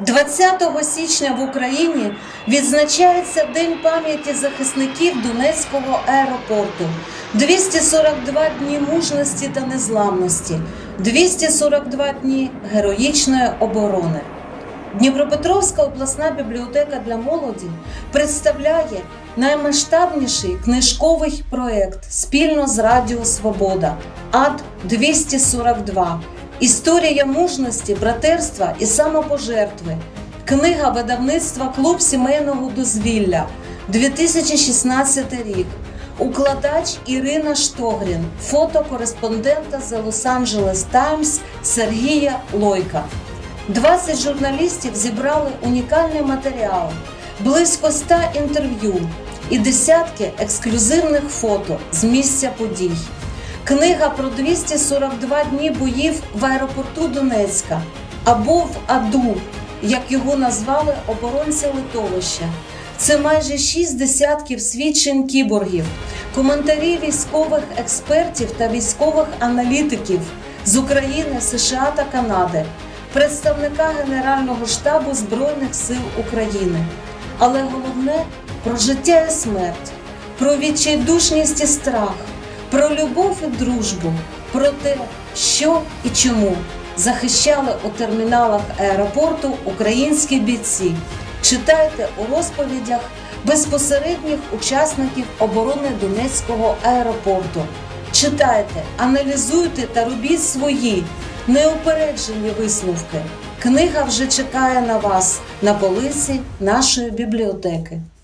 20 січня в Україні відзначається День пам'яті захисників Донецького аеропорту. 242 дні мужності та незламності, 242 дні героїчної оборони. Дніпропетровська обласна бібліотека для молоді представляє наймасштабніший книжковий проєкт спільно з Радіо Свобода АД 242 Історія мужності, братерства і самопожертви. Книга видавництва Клуб сімейного дозвілля 2016 рік. Укладач Ірина Штогрін, фото кореспондента The Los Angeles Times Сергія Лойка. 20 журналістів зібрали унікальний матеріал, близько 100 інтерв'ю і десятки ексклюзивних фото з місця подій. Книга про 242 дні боїв в аеропорту Донецька або в Аду, як його назвали оборонці литовища. Це майже шість десятків свідчень кіборгів, коментарі військових експертів та військових аналітиків з України, США та Канади, представника Генерального штабу Збройних сил України. Але головне про життя і смерть, про відчайдушність і страх, про любов і дружбу, про те, що і чому захищали у терміналах аеропорту українські бійці. Читайте у розповідях безпосередніх учасників оборони Донецького аеропорту. Читайте, аналізуйте та робіть свої неупереджені висновки. Книга вже чекає на вас на полиці нашої бібліотеки.